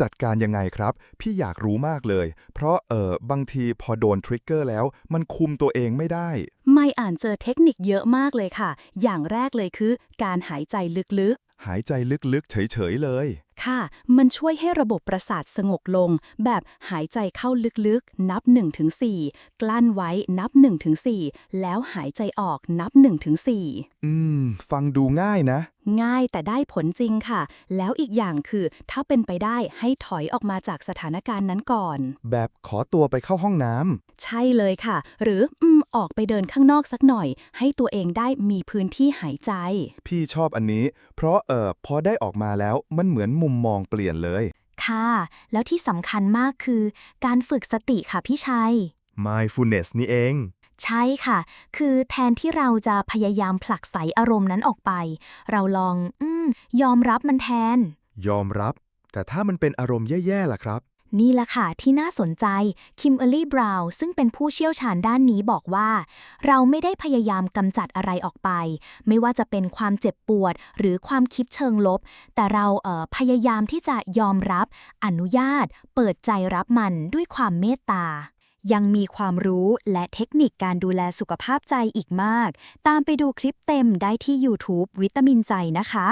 จัดการยังไงครับ พี่อยากรู้มากเลย เพราะเออบางทีพอโดนทริกเกอร์แล้ว มันคุมตัวเองไม่ได้ ไม่อ่านเจอเทคนิคเยอะมากเลยค่ะ อย่างแรกเลยคือ การหายใจลึกหายใจลึกๆ เฉยๆเลยๆค่ะ มันช่วยให้ระบบประสาทสงบลง แบบหายใจเข้าลึกๆ นับ 1-4 กลั้นไว้นับ 1-4 แล้วหายใจออกนับ 1-4 อืม ฟังดูง่ายนะง่ายแต่ได้ผลจริงค่ะ แล้วอีกอย่างคือถ้าเป็นไปได้ให้ถอยออกมาจากสถานการณ์นั้นก่อน แบบขอตัวไปเข้าห้องน้ำ ใช่เลยค่ะ หรืออืมออกไปเดินข้างนอกสักหน่อย ให้ตัวเองได้มีพื้นที่หายใจ พี่ชอบอันนี้ เพราะเออพอได้ออกมาแล้วมันเหมือนมุมมองเปลี่ยนเลย ค่ะ แล้วที่สำคัญมากคือ การฝึกสติค่ะพี่ชัย mindfulness นี่เอง ใช่ค่ะ คือแทนที่เราจะพยายามผลักไสอารมณ์นั้นออกไป เราลองอืมยอมรับมันแทน ยอมรับ แต่ถ้ามันเป็นอารมณ์แย่ๆล่ะครับ นี่แหละค่ะที่น่าสนใจ คิมเออรี่บราวน์ซึ่งเป็นผู้เชี่ยวชาญด้านนี้บอกว่า เราไม่ได้พยายามกำจัดอะไรออกไป ไม่ว่าจะเป็นความเจ็บปวด หรือความคิดเชิงลบ แต่เราเอ่อพยายามที่จะยอมรับ อนุญาต เปิดใจรับมันด้วยความเมตตา ยังมีความรู้และเทคนิคการดูแลสุขภาพใจอีกมาก ตามไปดูคลิปเต็มได้ที่ YouTube วิตามินใจนะคะ